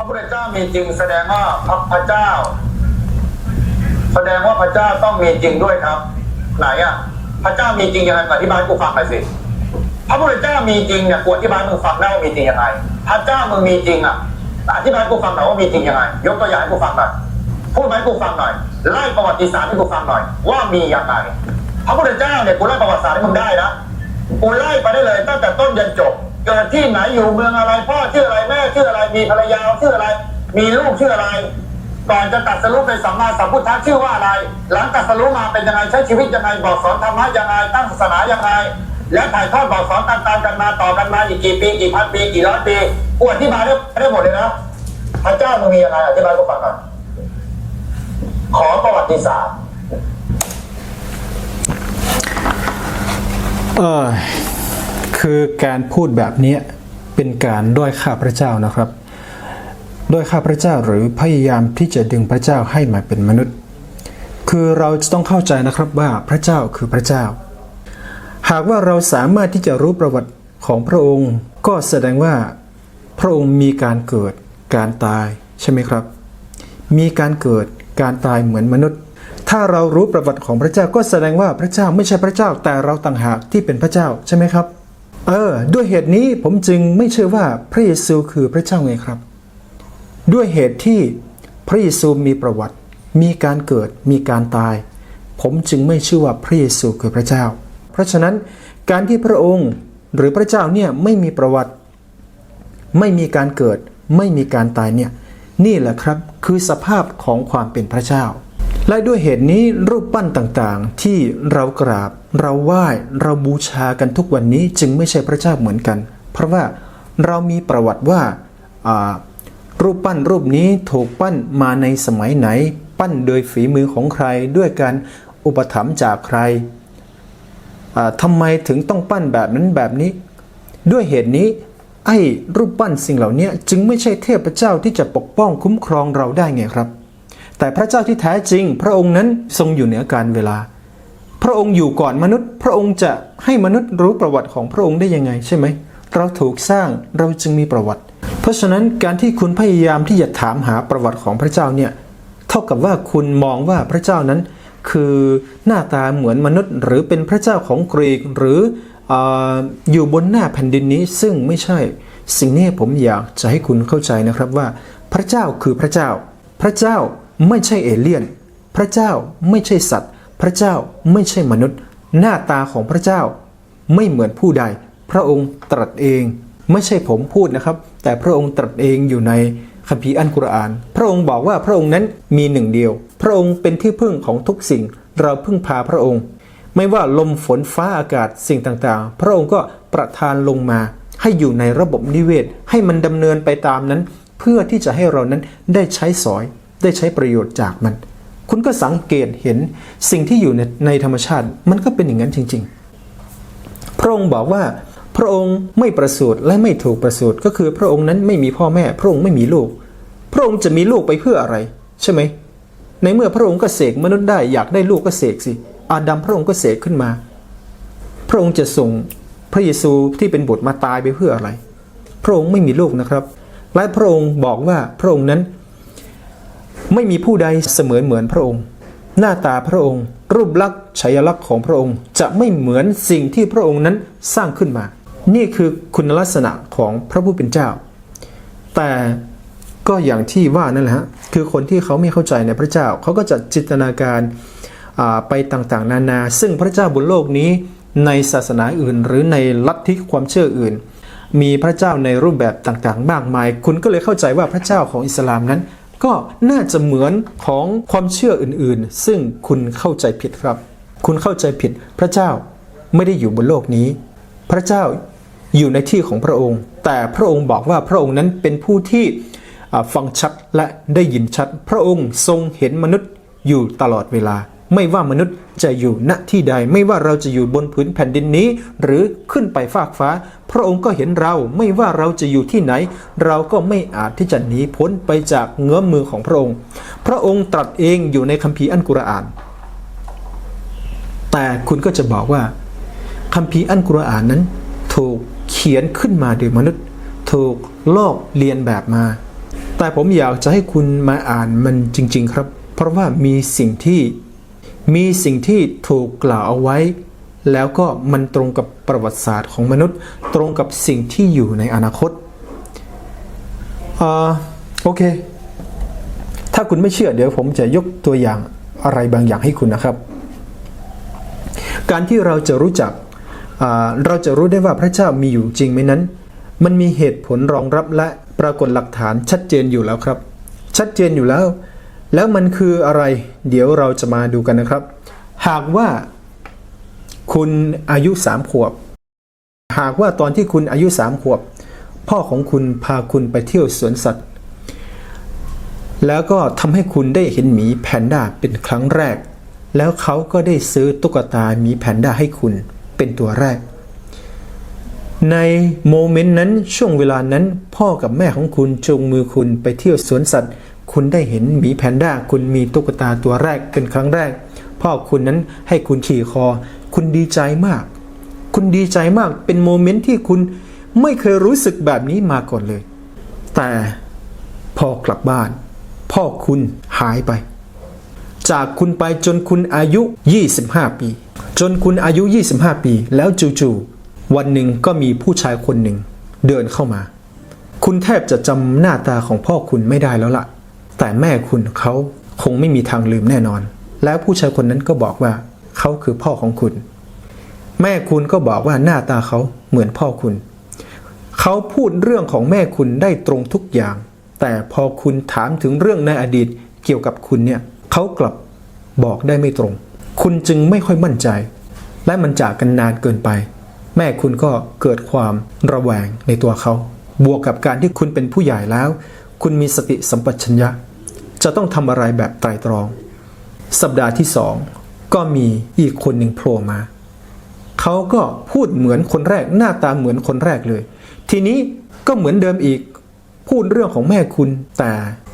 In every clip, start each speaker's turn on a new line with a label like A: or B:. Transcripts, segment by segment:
A: พระพุทธเจ้ามีจริงแสดงว่าพระพระเจ้า แสดงว่าพระเจ้าต้องมีจริงด้วยครับ ไหนอะ พระเจ้ามีจริงยังไงอธิบายกูฟังหน่อยสิพระพุทธเจ้ามีจริงเนี่ยกูอธิบายมึงฟังได้ว่ามีจริงยังไงพระเจ้ามึงมีจริงอะอธิบายกูฟังหน่อยว่ามีจริงยังไงยกตัวอย่างให้กูฟังหน่อยพูดมาให้กูฟังหน่อยไล่ประวัติศาสตร์ให้กูฟังหน่อย ว่ามียังไงพระพุทธเจ้าเนี่ยกูไล่ประวัติศาสตร์ให้มึงได้นะกูไล่ไปได้เลยตั้งแต่ต้นยันจบ เกิดที่ไหนอยู่เมืองอะไร พ่อชื่ออะไรแม่ชื่ออะไรมีภรรยาชื่ออะไร มีลูกชื่ออะไรก่อนจะตัดสรุปเป็นสัมมาสัมพุทธะชื่อว่าอะไร หลังตัดสรุปมาเป็นยังไงใช้ชีวิตยังไงบอกสอนธรรมะยังไงตั้งศาสนายังไงและถ่ายทอดบอกสอนตามๆกันมาต่อกันมาอีกกี่ปีกี่พันปีกี่ร้อยปีกูอธิบาได้ได้หมดเลยนะพระเจ้ามึงมียังไงอธิบายกูฟังหน่อยขอประวัติศาสตร์
B: เออ คือการพูดแบบนี้เป็นการด้อยค่าพระเจ้านะครับ ด้อยค่าพระเจ้าหรือพยายามที่จะดึงพระเจ้าให้มาเป็นมนุษย์ คือเราจะต้องเข้าใจนะครับว่าพระเจ้าคือพระเจ้า หากว่าเราสามารถที่จะรู้ประวัติของพระองค์ ก็แสดงว่าพระองค์มีการเกิดการตายใช่ไหมครับ มีการเกิดการตายเหมือนมนุษย์ ถ้าเรารู้ประวัติของพระเจ้าก็แสดงว่าพระเจ้าไม่ใช่พระเจ้าแต่เราต่างหากที่เป็นพระเจ้าใช่ไหมครับ เออด้วยเหตุนี้ผมจึงไม่เชื่อว่าพระเยซูคือพระเจ้าไงครับ ด้วยเหตุที่พระเยซูมีประวัติ มีการเกิดมีการตาย ผมจึงไม่เชื่อว่าพระเยซูคือพระเจ้า เพราะฉะนั้นการที่พระองค์หรือพระเจ้าเนี่ยไม่มีประวัติ ไม่มีการเกิด ไม่มีการตายเนี่ยนี่แหละครับคือสภาพของความเป็นพระเจ้า และด้วยเหตุนี้รูปปั้นต่างๆที่เรากราบ เราไหว้เราบูชากันทุกวันนี้จึงไม่ใช่พระเจ้าเหมือนกัน เพราะว่าเรามีประวัติว่ารูปปั้นรูปนี้ถูกปั้นมาในสมัยไหน ปั้นโดยฝีมือของใครด้วยการอุปถัมภ์จากใครทำไมถึงต้องปั้นแบบนั้นแบบนี้ ด้วยเหตุนี้ไอ้รูปปั้นสิ่งเหล่านี้จึงไม่ใช่เทพเจ้าที่จะปกป้องคุ้มครองเราได้ไงครับ แต่พระเจ้าที่แท้จริง พระองค์นั้นทรงอยู่เหนือการเวลา ระองค์อยู่ก่อนมนุษย์ พระองค์จะให้มนุษย์รู้ประวัติของพระองค์ได้ยังไงใช่ไหม เราถูกสร้างเราจึงมีประวัติ เพราะฉะนั้นการที่คุณพยายามที่จะถามหาประวัติของพระเจ้าเนี่ยเท่ากับว่าคุณมองว่าพระเจ้านั้น คือหน้าตาเหมือนมนุษย์ หรือเป็นพระเจ้าของกรีกหรือออยู่บนหน้าแผ่นดินนี้ซึ่งไม่ใช่ สิ่งนี้ผมอยากจะให้คุณเข้าใจนะครับว่า พระเจ้าคือพระเจ้า พระเจ้าไม่ใช่เอเลี่ยน พระเจ้าไม่ใช่สัตว์ พระเจ้าไม่ใช่มนุษย์ หน้าตาของพระเจ้า ไม่เหมือนผู้ใด พระองค์ตรัสเอง ไม่ใช่ผมพูดนะครับ แต่พระองค์ตรัสเองอยู่ในคัมภีร์อัลกุรอาน พระองค์บอกว่าพระองค์นั้นมีหนึ่งเดียว พระองค์เป็นที่พึ่งของทุกสิ่ง เราพึ่งพาพระองค์ ไม่ว่าลมฝนฟ้าอากาศสิ่งต่างๆ พระองค์ก็ประทานลงมา ให้อยู่ในระบบนิเวศ ให้มันดำเนินไปตามนั้น เพื่อที่จะให้เรานั้นได้ใช้สอย ได้ใช้ประโยชน์จากมัน คุณก็สังเกตเห็นสิ่งที่อยู่ในในธรรมชาติ มันก็เป็นอย่างนั้นจริง ๆ พระองค์บอกว่าพระองค์ไม่ประสูติและไม่ถูกประสูติก็คือพระองค์นั้นไม่มีพ่อแม่ พระองค์ไม่มีลูก พระองค์จะมีลูกไปเพื่ออะไร ใช่ไหมในเมื่อพระองค์ก็เสกมนุษย์ได้อยากได้ลูกก็เสกสิอาดัมพระองค์ก็เสกขึ้นมา พระองค์จะส่งพระเยซูที่เป็นบุตรมาตายไปเพื่ออะไร พระองค์ไม่มีลูกนะครับ และพระองค์บอกว่าพระองค์นั้น ไม่มีผู้ใดเสมือนเหมือนพระองค์ หน้าตาพระองค์ รูปลักษณ์ฉายลักษณ์ของพระองค์จะไม่เหมือนสิ่งที่พระองค์นั้นสร้างขึ้นมา นี่คือคุณลักษณะของพระผู้เป็นเจ้า แต่ก็อย่างที่ว่านั่นแหละฮะคือคนที่เขาไม่เข้าใจในพระเจ้าเขาก็จะจินตนาการไปต่างๆ นานา ซึ่งพระเจ้าบนโลกนี้ในศาสนาอื่น หรือในลัทธิความเชื่ออื่น มีพระเจ้าในรูปแบบต่างๆมากมาย คุณก็เลยเข้าใจว่าพระเจ้าของอิสลามนั้น ก็น่าจะเหมือนของความเชื่ออื่นๆ ซึ่งคุณเข้าใจผิดครับ คุณเข้าใจผิดพระเจ้าไม่ได้อยู่บนโลกนี้ พระเจ้าอยู่ในที่ของพระองค์ แต่พระองค์บอกว่าพระองค์นั้นเป็นผู้ที่ฟังชัดและได้ยินชัด พระองค์ทรงเห็นมนุษย์อยู่ตลอดเวลา ไม่ว่ามนุษย์จะอยู่ณที่ใด ไม่ว่าเราจะอยู่บนพื้นแผ่นดินนี้ หรือขึ้นไปฟากฟ้า พระองค์ก็เห็นเราไม่ว่าเราจะอยู่ที่ไหน เราก็ไม่อาจที่จะหนีพ้นไปจากเงื้อมมือของพระองค์ พระองค์ตรัสเองอยู่ในคัมภีร์อัลกุรอาน แต่คุณก็จะบอกว่าคัมภีร์อัลกุรอานนั้น ถูกเขียนขึ้นมาโดยมนุษย์ ถูกลอกเลียนแบบมา แต่ผมอยากจะให้คุณมาอ่านมันจริง ๆ ครับ เพราะว่ามีสิ่งที่ มีสิ่งที่ถูกกล่าวเอาไว้ แล้วก็มันตรงกับประวัติศาสตร์ของมนุษย์ ตรงกับสิ่งที่อยู่ในอนาคตอ่าโอเค ถ้าคุณไม่เชื่อเดี๋ยวผมจะยกตัวอย่างอะไรบางอย่างให้คุณนะครับ การที่เราจะรู้จักเราจะรู้ได้ว่าพระเจ้ามีอยู่จริงไหมนั้น มันมีเหตุผลรองรับและปรากฏหลักฐานชัดเจนอยู่แล้วครับ ชัดเจนอยู่แล้ว แล้วมันคืออะไร เดี๋ยวเราจะมาดูกันนะครับ หากว่าคุณอายุสามขวบ หากว่าตอนที่คุณอายุสามขวบ พ่อของคุณพาคุณไปเที่ยวสวนสัตว์ แล้วก็ทำให้คุณได้เห็นหมีแพนด้าเป็นครั้งแรก แล้วเขาก็ได้ซื้อตุ๊กตาหมีแพนด้าให้คุณเป็นตัวแรก ในโมเมนต์นั้นช่วงเวลานั้น พ่อกับแม่ของคุณจูงมือคุณไปเที่ยวสวนสัตว์ คุณได้เห็นหมีแพนด้า คุณมีตุ๊กตาตัวแรกเป็นครั้งแรก พ่อคุณนั้นให้คุณขี่คอ คุณดีใจมาก คุณดีใจมากเป็นโมเมนต์ที่คุณไม่เคยรู้สึกแบบนี้มาก่อนเลย แต่พอกลับบ้าน พ่อคุณหายไป จากคุณไปจนคุณอายุ 25 ปี จนคุณอายุ 25 ปี แล้วจู่ๆวันหนึ่งก็มีผู้ชายคนหนึ่งเดินเข้ามา คุณแทบจะจำหน้าตาของพ่อคุณไม่ได้แล้วล่ะ แต่แม่คุณเขาคงไม่มีทางลืมแน่นอน แล้วผู้ชายคนนั้นก็บอกว่าเขาคือพ่อของคุณ แม่คุณก็บอกว่าหน้าตาเขาเหมือนพ่อคุณ เขาพูดเรื่องของแม่คุณได้ตรงทุกอย่าง แต่พอคุณถามถึงเรื่องในอดีตเกี่ยวกับคุณเนี่ยเขากลับบอกได้ไม่ตรง คุณจึงไม่ค่อยมั่นใจ และมันจากกันนานเกินไป แม่คุณก็เกิดความระแวงในตัวเขา บวกกับการที่คุณเป็นผู้ใหญ่แล้ว คุณมีสติสัมปชัญญะ จะต้องทำอะไรแบบไตรตรอง สัปดาห์ที่สองก็มีอีกคนหนึ่งโผล่มา เขาก็พูดเหมือนคนแรกหน้าตาเหมือนคนแรกเลย ทีนี้ก็เหมือนเดิมอีก พูดเรื่องของแม่คุณ แต่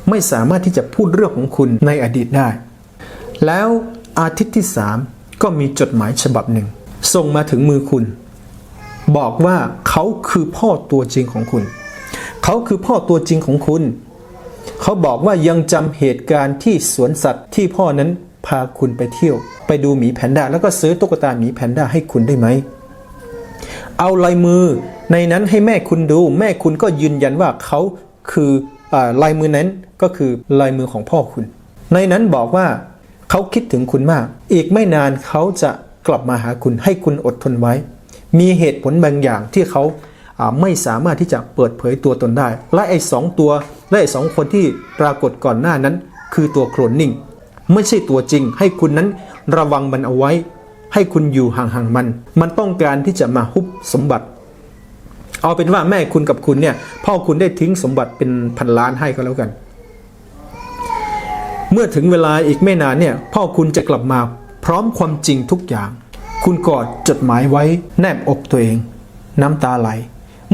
B: ไม่สามารถที่จะพูดเรื่องของคุณในอดีตได้ แล้วอาทิตย์ที่สามก็มีจดหมายฉบับหนึ่งส่งมาถึงมือคุณ บอกว่าเขาคือพ่อตัวจริงของคุณ เขาคือพ่อตัวจริงของคุณ เขาบอกว่ายังจำเหตุการณ์ที่สวนสัตว์ที่พ่อนั้นพาคุณไปเที่ยว ไปดูหมีแพนด้าแล้วก็ซื้อตุ๊กตาหมีแพนด้าให้คุณได้ไหม เอาลายมือในนั้นให้แม่คุณดู แม่คุณก็ยืนยันว่าเขาคืออลายมือนั้นก็คือลายมือของพ่อคุณ ในนั้นบอกว่าเขาคิดถึงคุณมาก อีกไม่นานเขาจะกลับมาหาคุณให้คุณอดทนไว้ มีเหตุผลบางอย่างที่เขา ไม่สามารถที่จะเปิดเผยตัวตนได้ และไอ้สองตัวและไอ้สองคนที่ปรากฏก่อนหน้านั้น คือตัวโคลนนิ่ง ไม่ใช่ตัวจริง ให้คุณนั้นระวังมันเอาไว้ ให้คุณอยู่ห่างๆมัน มันต้องการที่จะมาฮุบสมบัติ เอาเป็นว่าแม่คุณกับคุณเนี่ยพ่อคุณได้ทิ้งสมบัติเป็นพันล้านให้ก็แล้วกัน เมื่อถึงเวลาอีกไม่นานเนี่ยพ่อคุณจะกลับมาพร้อมความจริงทุกอย่าง คุณกอดจดหมายไว้แนบอกตัวเอง น้ำตาไหล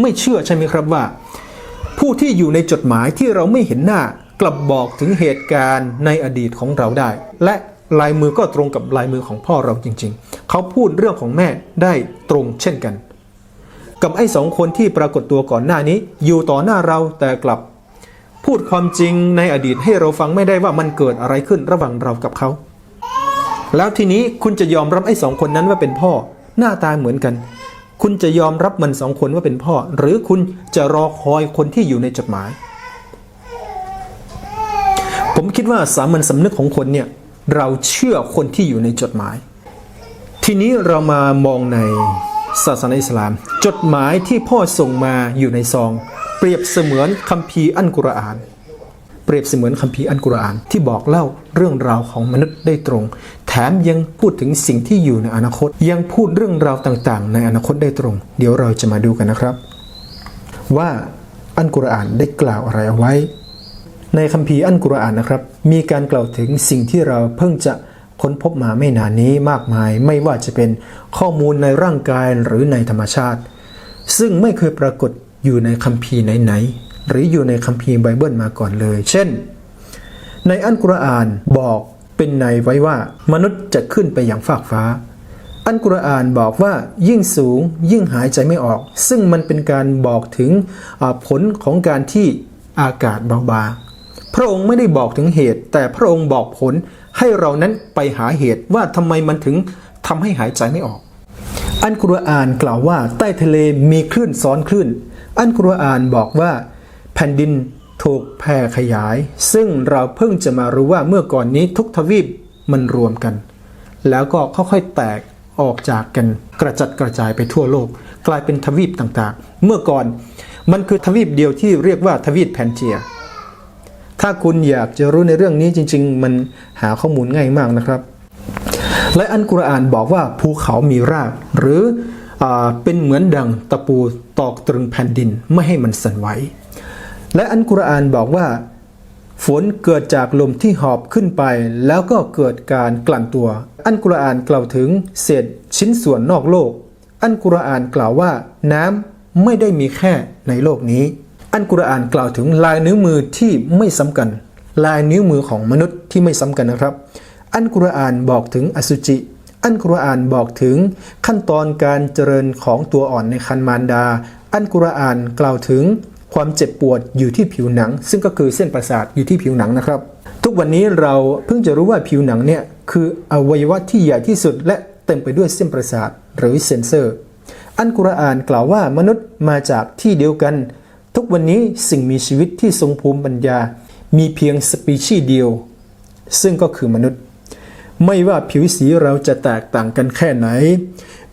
B: ไม่เชื่อใช่ไหมครับว่า ผู้ที่อยู่ในจดหมายที่เราไม่เห็นหน้ากลับบอกถึงเหตุการณ์ในอดีตของเราได้ และลายมือก็ตรงกับลายมือของพ่อเราจริง ๆ เขาพูดเรื่องของแม่ได้ตรงเช่นกัน กับไอ้สองคนที่ปรากฏตัวก่อนหน้านี้ อยู่ต่อหน้าเราแต่กลับ พูดความจริงในอดีตให้เราฟังไม่ได้ว่ามันเกิดอะไรขึ้นระหว่างเรากับเขา แล้วทีนี้คุณจะยอมรับไอ้สองคนนั้นว่าเป็นพ่อหน้าตาเหมือนกัน คุณจะยอมรับมันสองคนว่าเป็นพ่อ หรือคุณจะรอคอยคนที่อยู่ในจดหมาย ผมคิดว่าสามัญสำนึกของคนเนี่ยเราเชื่อคนที่อยู่ในจดหมาย ทีนี้เรามามองในศาสนาอิสลาม จดหมายที่พ่อส่งมาอยู่ในซอง เปรียบเสมือนคัมภีร์อันกุรอาน เปรียบเสมือนคัมภีร์อันกุรอานที่บอกเล่าเรื่องราวของมนุษย์ได้ตรง แถมยังพูดถึงสิ่งที่อยู่ในอนาคต ยังพูดเรื่องราวต่างๆ ในอนาคตได้ตรง เดี๋ยวเราจะมาดูกันนะครับ ว่าอันกุรอานได้กล่าวอะไรเอาไว้ ในคัมภีร์อันกุรอานนะครับ มีการกล่าวถึงสิ่งที่เราเพิ่งจะค้นพบมาไม่นานนี้มากมาย ไม่ว่าจะเป็นข้อมูลในร่างกายหรือในธรรมชาติ ซึ่งไม่เคยปรากฏอยู่ในคัมภีร์ไหนๆ หรืออยู่ในคัมภีร์ไบเบิลมาก่อนเลย เช่น ในอันกุรอานบอกเป็นในไว้ว่ามนุษย์จะขึ้นไปอย่างฟากฟ้า อันกุรอานบอกว่ายิ่งสูงยิ่งหายใจไม่ออก ซึ่งมันเป็นการบอกถึงผลของการที่อากาศเบาบางพระองค์ไม่ได้บอกถึงเหตุ แต่พระองค์บอกผลให้เรานั้นไปหาเหตุว่าทำไมมันถึงทำให้หายใจไม่ออก อันกุรอานกล่าวว่าใต้ทะเลมีคลื่นซ้อนคลื่น อันกุรอานบอกว่า แผ่นดินถูกแผ่ขยาย ซึ่งเราเพิ่งจะมารู้ว่าเมื่อก่อนนี้ทุกทวีปมันรวมกัน แล้วก็ค่อยๆแตกออกจากกันกระจัดกระจายไปทั่วโลก กลายเป็นทวีปต่างๆ เมื่อก่อนมันคือทวีปเดียวที่เรียกว่าทวีปแพนเจีย ถ้าคุณอยากจะรู้ในเรื่องนี้จริง ๆ มันหาข้อมูลง่ายมากนะครับ และอันกุรอานบอกว่าภูเขามีราก หรืออเป็นเหมือนดังตะปูตอกตรึงแผ่นดินไม่ให้มันสั่นไหว และอันกุรอานบอกว่า ฝนเกิดจากลมที่หอบขึ้นไป แล้วก็เกิดการกลั่นตัว อันกุรอานกล่าวถึงเศษชิ้นส่วนนอกโลก อันกุรอานกล่าวว่า น้ำไม่ได้มีแค่ในโลกนี้ อันกุรอานกล่าวถึงลายนิ้วมือที่ไม่ซ้ำกัน ลายนิ้วมือของมนุษย์ที่ไม่ซ้ำกันนะครับ อันกุรอานบอกถึงอสุจิอันกุรอานบอกถึงขั้นตอนการเจริญของตัวอ่อนในคันมารดา อันกุรอานกล่าวถึง ความเจ็บปวดอยู่ที่ผิวหนัง ซึ่งก็คือเส้นประสาทอยู่ที่ผิวหนังนะครับ ทุกวันนี้เราเพิ่งจะรู้ว่าผิวหนังเนี่ยคืออวัยวะที่ใหญ่ที่สุด และเต็มไปด้วยเส้นประสาทหรือเซนเซอร์ อันกุรอานกล่าวว่ามนุษย์มาจากที่เดียวกัน ทุกวันนี้สิ่งมีชีวิตที่ทรงภูมิปัญญา มีเพียงสปีชีส์เดียว ซึ่งก็คือมนุษย์ ไม่ว่าผิวสีเราจะแตกต่างกันแค่ไหน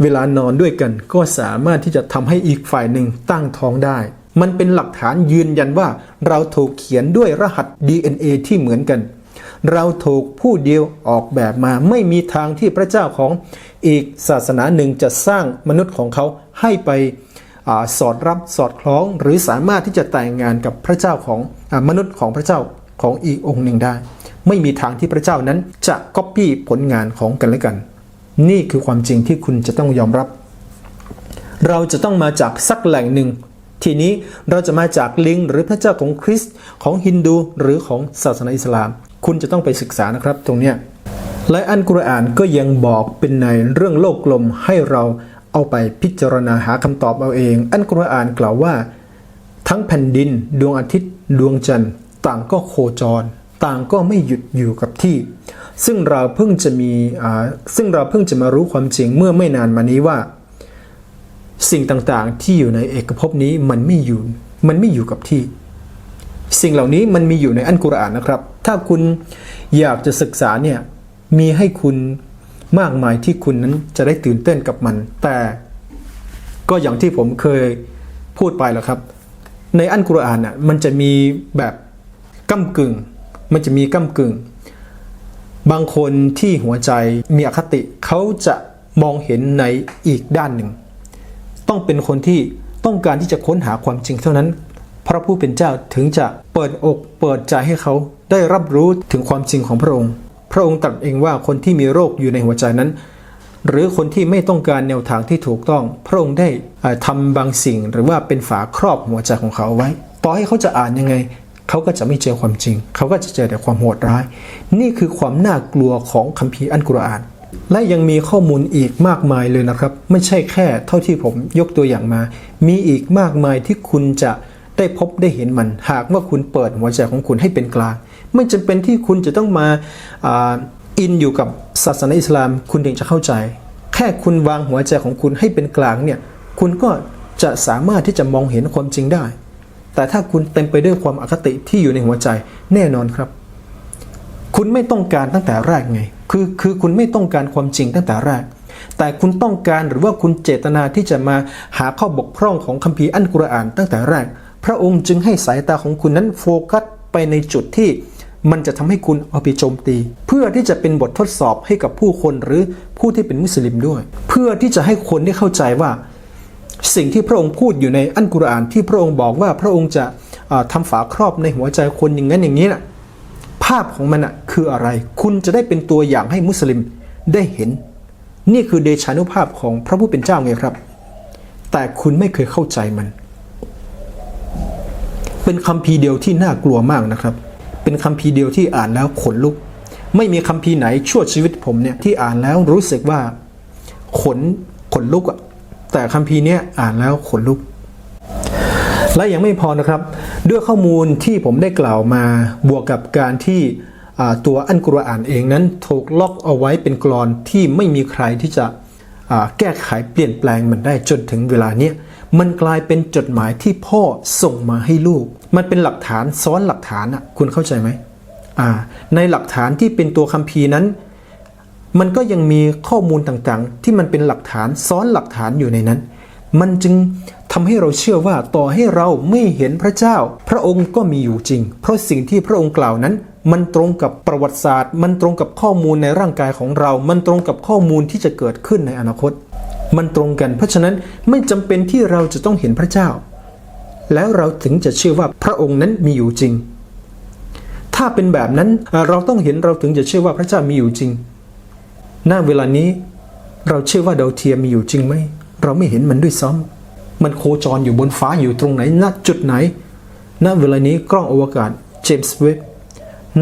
B: เวลานอนด้วยกันก็สามารถที่จะทำให้อีกฝ่ายหนึ่งตั้งท้องได้ มันเป็นหลักฐานยืนยันว่า เราถูกเขียนด้วยรหัส DNA ที่เหมือนกัน เราถูกผู้เดียวออกแบบมา ไม่มีทางที่พระเจ้าของอีกศาสนาหนึ่งจะสร้างมนุษย์ของเขาให้ไปอสอดรับสอดคล้อง หรือสามารถที่จะแต่งงานกับพระเจ้าของอมนุษย์ของพระเจ้าของอีกองค์หนึ่งได้ ไม่มีทางที่พระเจ้านั้นจะก๊อปปี้ผลงานของกันและกัน นี่คือความจริงที่คุณจะต้องยอมรับ เราจะต้องมาจากสักแหล่งหนึ่ง ทีนี้เราจะมาจากลิงหรือพระเจ้าของคริสต์ของฮินดูหรือของศาสนาอิสลาม คุณจะต้องไปศึกษานะครับตรงเนี้ยและอันกุรอานก็ยังบอกเป็นในเรื่องโลกกลมให้เราเอาไปพิจารณาหาคำตอบเอาเอง อันกุรอานกล่าวว่า ทั้งแผ่นดิน ดวงอาทิตย์ ดวงจันทร์ ต่างก็โคจร ต่างก็ไม่หยุดอยู่กับที่ ซึ่งเราเพิ่งจะมีอ่าซึ่งเราเพิ่งจะมารู้ความจริงเมื่อไม่นานมานี้ว่า สิ่งต่างๆ ที่อยู่ในเอกภพนี้มันไม่อยู่ มันไม่อยู่กับที่ สิ่งเหล่านี้มันมีอยู่ในอันกุรอานนะครับ ถ้าคุณอยากจะศึกษาเนี่ยมีให้คุณมากมายที่คุณนั้นจะได้ตื่นเต้นกับมัน แต่ก็อย่างที่ผมเคยพูดไปแล้วครับ ในอันกุรอานน่ะมันจะมีแบบก้ากึ่ง มันจะมีก้ากึ่ง บางคนที่หัวใจมีอคติเขาจะมองเห็นในอีกด้านหนึ่ง ต้องเป็นคนที่ต้องการที่จะค้นหาความจริงเท่านั้น พระผู้เป็นเจ้าถึงจะเปิดอกเปิดใจให้เขาได้รับรู้ถึงความจริงของพระองค์ พระองค์ตรัสเองว่าคนที่มีโรคอยู่ในหัวใจนั้น หรือคนที่ไม่ต้องการแนวทางที่ถูกต้อง พระองค์ได้เอ่อทำบางสิ่งหรือว่าเป็นฝาครอบหัวใจของเขาไว้ ต่อให้เขาจะอ่านยังไง เขาก็จะไม่เจอความจริง เขาก็จะเจอแต่ความโหดร้าย นี่คือความน่ากลัวของคัมภีร์อันกุรอาน และยังมีข้อมูลอีกมากมายเลยนะครับ ไม่ใช่แค่เท่าที่ผมยกตัวอย่างมา มีอีกมากมายที่คุณจะได้พบได้เห็นมัน หากว่าคุณเปิดหัวใจของคุณให้เป็นกลาง ไม่จำเป็นที่คุณจะต้องมาอาอินอยู่กับศาสนาอิสลาม คุณถึงจะเข้าใจ แค่คุณวางหัวใจของคุณให้เป็นกลางเนี่ยคุณก็จะสามารถที่จะมองเห็นความจริงได้ แต่ถ้าคุณเต็มไปด้วยความอคติที่อยู่ในหัวใจแน่นอนครับ คุณไม่ต้องการตั้งแต่แรกไง คือคือคุณไม่ต้องการความจริงตั้งแต่แรก แต่คุณต้องการหรือว่าคุณเจตนาที่จะมาหาข้อบกพร่องของคัมภีร์อันกุรอานตั้งแต่แรก พระองค์จึงให้สายตาของคุณนั้นโฟกัสไปในจุดที่มันจะทำให้คุณเอาไปโจมตี เพื่อที่จะเป็นบททดสอบให้กับผู้คนหรือผู้ที่เป็นมุสลิมด้วย เพื่อที่จะให้คนได้เข้าใจว่า สิ่งที่พระองค์พูดอยู่ในอันกุรอานที่พระองค์บอกว่าพระองค์จะอ่าทำฝาครอบในหัวใจคนอย่างนั้นอย่างนี้น่ะาพของมันอะคืออะไร คุณจะได้เป็นตัวอย่างให้มุสลิมได้เห็น นี่คือเดชานุภาพของพระผู้เป็นเจ้าไงครับ แต่คุณไม่เคยเข้าใจมัน เป็นคำพีเดียวที่น่ากลัวมากนะครับ เป็นคำพีเดียวที่อ่านแล้วขนลุก ไม่มีคำพีไหนชั่วชีวิตผมเนี่ยที่อ่านแล้วรู้สึกว่า ขนขนลุกอะแต่คำพีเนี้ยอ่านแล้วขนลุก และยังไม่พอนะครับ ด้วยข้อมูลที่ผมได้กล่าวมาบวกกับการที่ตัวอันกุรอานเองนั้นถูกล็อกเอาไว้เป็นกรอนที่ไม่มีใครที่จะแก้ไขเปลี่ยนแปลงมันได้จนถึงเวลาเนี้ยมันกลายเป็นจดหมายที่พ่อส่งมาให้ลูก มันเป็นหลักฐานซ้อนหลักฐานอะคุณเข้าใจไหมในหลักฐานที่เป็นตัวคัมภีร์นั้น มันก็ยังมีข้อมูลต่างๆ ที่มันเป็นหลักฐานซ้อนหลักฐานอยู่ในนั้น มันจึงทำให้เราเชื่อว่าต่อให้เราไม่เห็นพระเจ้า พระองค์ก็มีอยู่จริง เพราะสิ่งที่พระองค์กล่าวนั้น มันตรงกับประวัติศาสตร์ มันตรงกับข้อมูลในร่างกายของเรา มันตรงกับข้อมูลที่จะเกิดขึ้นในอนาคต มันตรงกัน เพราะฉะนั้นไม่จำเป็นที่เราจะต้องเห็นพระเจ้า แล้วเราถึงจะเชื่อว่าพระองค์นั้นมีอยู่จริง ถ้าเป็นแบบนั้นเราต้องเห็นเราถึงจะเชื่อว่าพระเจ้ามีอยู่จริงณเวลานี้เราเชื่อว่าดาวเทียมมีอยู่จริงไหม เราไม่เห็นมันด้วยซ้ำมันโคจรอยู่บนฟ้าอยู่ตรงไหน ณ จุดไหน ณ เวลานี้กล้องอวกาศเจมส์เว็บ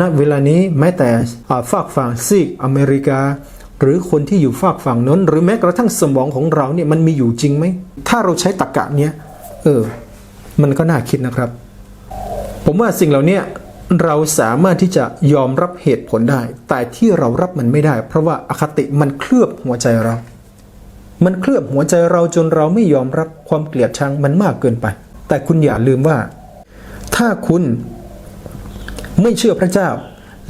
B: ณ เวลานี้แม้แต่ฝากฝั่งซีกอเมริกา หรือคนที่อยู่ฝากฝั่งนั้น หรือแม้กระทั่งสมองของเราเนี่ยมันมีอยู่จริงไหม ถ้าเราใช้ตรรกะเนี้ย เออ มันก็น่าคิดนะครับ ผมว่าสิ่งเหล่านี้เราสามารถที่จะยอมรับเหตุผลได้ แต่ที่เรารับมันไม่ได้ เพราะว่าอคติมันเคลือบหัวใจเรา มันเคลือบหัวใจเราจนเราไม่ยอมรับความเกลียดชังมันมากเกินไป แต่คุณอย่าลืมว่า ถ้าคุณไม่เชื่อพระเจ้า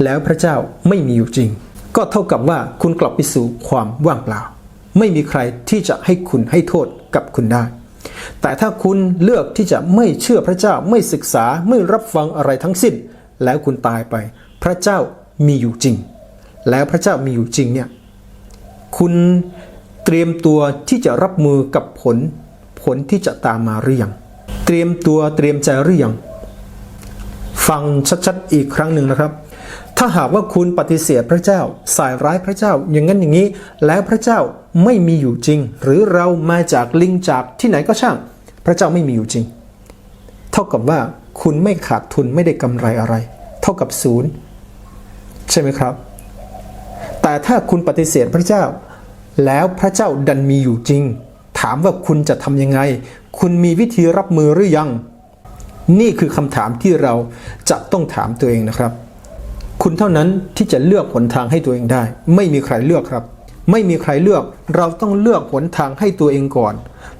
B: แล้วพระเจ้าไม่มีอยู่จริง ก็เท่ากับว่าคุณกลับไปสู่ความว่างเปล่า ไม่มีใครที่จะให้คุณให้โทษกับคุณได้ แต่ถ้าคุณเลือกที่จะไม่เชื่อพระเจ้าไม่ศึกษาไม่รับฟังอะไรทั้งสิ้น แล้วคุณตายไป พระเจ้ามีอยู่จริง แล้วพระเจ้ามีอยู่จริงเนี่ยคุณ เตรียมตัวที่จะรับมือกับผลผลที่จะตามมาหรือยังเตรียมตัวเตรียมใจหรือยังฟังชัดๆอีกครั้งหนึ่งนะครับ ถ้าหากว่าคุณปฏิเสธพระเจ้าสายร้ายพระเจ้าอย่างนั้นอย่างนี้ แล้วพระเจ้าไม่มีอยู่จริง หรือเรามาจากลิงจากที่ไหนก็ช่าง พระเจ้าไม่มีอยู่จริง เท่ากับว่าคุณไม่ขาดทุนไม่ได้กำไรอะไร เท่ากับศูนย์ใช่ไหมครับ แต่ถ้าคุณปฏิเสธพระเจ้า แล้วพระเจ้าดันมีอยู่จริง ถามว่าคุณจะทำยังไง คุณมีวิธีรับมือหรือยัง นี่คือคำถามที่เราจะต้องถามตัวเองนะครับ คุณเท่านั้นที่จะเลือกหนทางให้ตัวเองได้ ไม่มีใครเลือกครับ ไม่มีใครเลือก เราต้องเลือกหนทางให้ตัวเองก่อน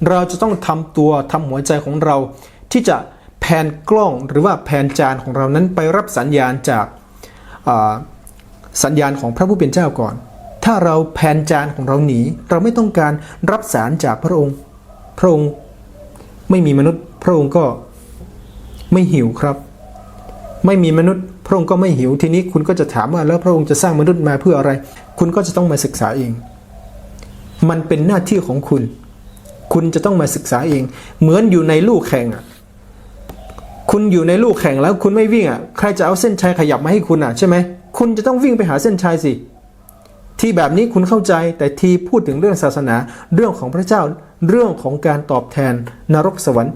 B: เราจะต้องทำตัวทำหัวใจของเรา ที่จะแผนกล้องหรือว่าแผนจานของเรานั้นไปรับสัญญาณจากสัญญาณของพระผู้เป็นเจ้าก่อน ถ้าเราแผนจานของเราหนี เราไม่ต้องการรับสารจากพระองค์ พระองค์ไม่มีมนุษย์พระองค์ก็ไม่หิวครับ ไม่มีมนุษย์ พระองค์ก็ไม่หิวทีนี้คุณก็จะถามว่าแล้วพระองค์จะสร้างมนุษย์มาเพื่ออะไร คุณก็จะต้องมาศึกษาเอง มันเป็นหน้าที่ของคุณ คุณจะต้องมาศึกษาเอง เหมือนอยู่ในลูกแข่งอะคุณอยู่ในลูกแข่งแล้วคุณไม่วิ่งอะใครจะเอาเส้นชัยขยับมาให้คุณอะใช่ไหมคุณจะต้องวิ่งไปหาเส้นชัยสิ ที่แบบนี้คุณเข้าใจแต่ทีพูดถึงเรื่องศาสนา เรื่องของพระเจ้าเรื่องของการตอบแทนนรกสวรรค์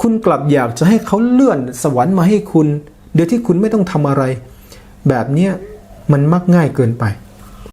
B: คุณกลับอยากจะให้เขาเลื่อนสวรรค์มาให้คุณโดยที่คุณไม่ต้องทำอะไร แบบเนี้ยมันมักง่ายเกินไป